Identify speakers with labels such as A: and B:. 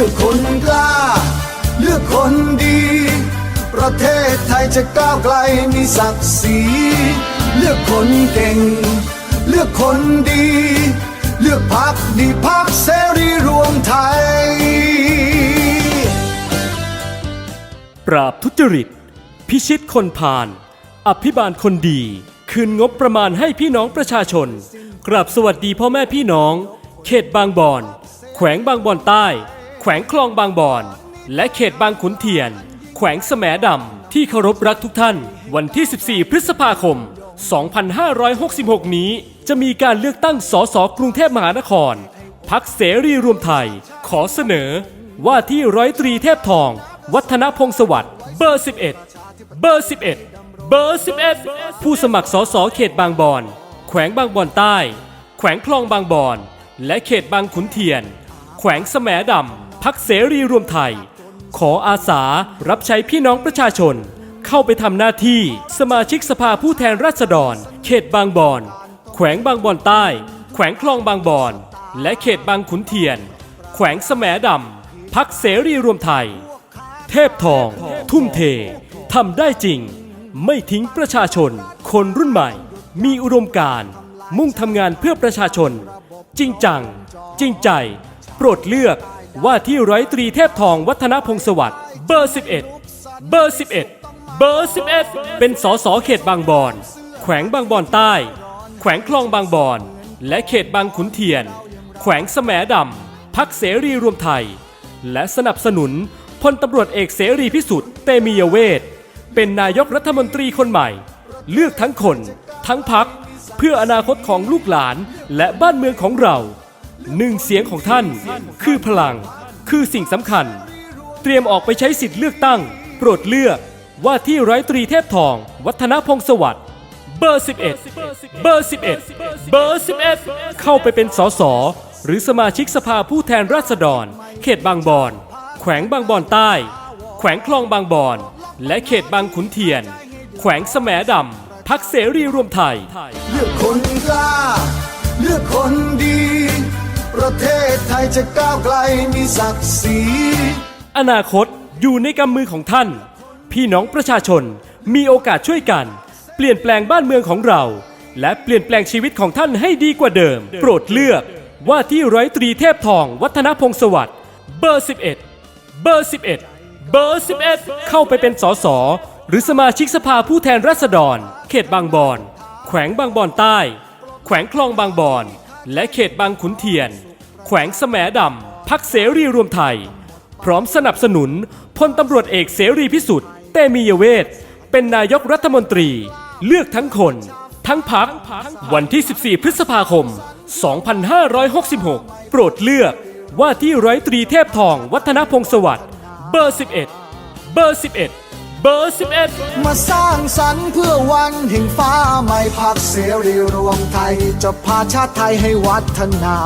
A: ลือกคนกล้า เลือกคนดี ประเทศไทยจะก้าวไกลมีศักดิ์ศรีเลือกคนเก่ง เลือกคนดี เลือกพักดีพักเสรีรวมไทย
B: ปราบทุจริต พิชิตคนพาลอภิบาลคนดี คืนงบประมาณให้พี่น้องประชาชน กราบสวัสดีพ่อแม่พี่น้อง เขตบางบอน แขวงบางบอนใต้ แขวงคลองบางบอน และเขตบางขุนเทียน แขวงแสมดำ ที่เคารพรักทุกท่าน วันที่ 14 พฤษภาคม 2566 นี้ จะมีการเลือกตั้งสสกรุงเทพมหานคร พักเสรีรวมไทย ขอเสนอ ว่าที่ร้อยตรีเทพทอง วัฒนพงศ์สวัสดิ์เบอร์ 11 เบอร์ 11 เบอร์ 11 ผู้สมัครสสเขตบางบอน แขวงบางบอนใต้ แขวงคลองบางบอน และเขตบางขุนเทียน แขวงแสมดำ พักเสรีรวมไทย ขออาสารับใช้พี่น้องประชาชน เข้าไปทำหน้าที่สมาชิกสภาผู้แทนราษฎร เขตบางบอน แขวงบางบอนใต้ แขวงคลองบางบอน และเขตบางขุนเทียน แขวงแสมดำพักเสรีรวมไทย เทพทอง ทุ่มเททำได้จริง ไม่ทิ้งประชาชน คนรุ่นใหม่ มีอุดมการณ์มุ่งทำงานเพื่อประชาชน จริงจัง จริงใจ โปรดเลือก ว่าที่ร้อยตรีเทพทองวัฒนพงศ์สวัสดิ์เบอร์ 11 เบอร์ 11 เบอร์ 11 เป็นสสเขตบางบอน แขวงบางบอนใต้ แขวงคลองบางบอน และเขตบางขุนเทียน แขวงแสมดำพักเสรีรวมไทย และสนับสนุนพลตำรวจเอกเสรีพิสุทธิ์เตมียเวทเป็นนายกรัฐมนตรีคนใหม่ เลือกทั้งคน ทั้งพักเพื่ออนาคตของลูกหลานและบ้านเมืองของเรา หนึ่งเสียงของท่าน คือพลัง คือสิ่งสำคัญ เตรียมออกไปใช้สิทธิ์เลือกตั้ง โปรดเลือกว่าที่ร้อยตรีเทพทอง วัฒนพงศวัสดิ์เบอร์ 11 เบอร์ 11 เบอร์ 11 เข้าไปเป็นสสหรือสมาชิกสภาผู้แทนราษฎร เขตบางบอน แขวงบางบอนใต้ แขวงคลองบางบอน และเขตบางขุนเทียน แขวงแสมดำพักเสรีรวมไทย
A: เลือกคน ยจะก้าวไกลมีศักดิ์ศรี
B: อนาคตอยู่ในกำมือของท่าน พี่น้องประชาชนมีโอกาสช่วยกัน เปลี่ยนแปลงบ้านเมืองของเรา และเปลี่ยนแปลงชีวิตของท่านให้ดีกว่าเดิม โปรดเลือกว่าที่ร้อยตรีเทพทองวัฒนพงศ์สวัสดิ์เบอร์ 11 เบอร์ 11 เบอร์ 11 เข้าไปเป็นสสหรือสมาชิกสภาผู้แทนราษฎร เขตบางบอน แขวงบางบอนใต้ แขวงคลองบางบอน และเขตบางขุนเทียน แขวงแสมดำพักเสรีรวมไทย พร้อมสนับสนุนพลตำรวจเอกเสรีพิสุทธิ์เตมียเวทเป็นนายกรัฐมนตรี เลือกทั้งคน ทั้งพักวันที่ 14 พฤษภาคม 2566 โปรดเลือกว่าที่ร้อยตรีเทพทองวัฒนพงศวัสดิ์เบอร์ 11 เบอร์ 11 เบอร์ 11
A: มาสร้างสรรค์เพื่อวันแห่งฟ้าใหม่พักเสรีรวมไทย จะพาชาติไทยให้วัฒนา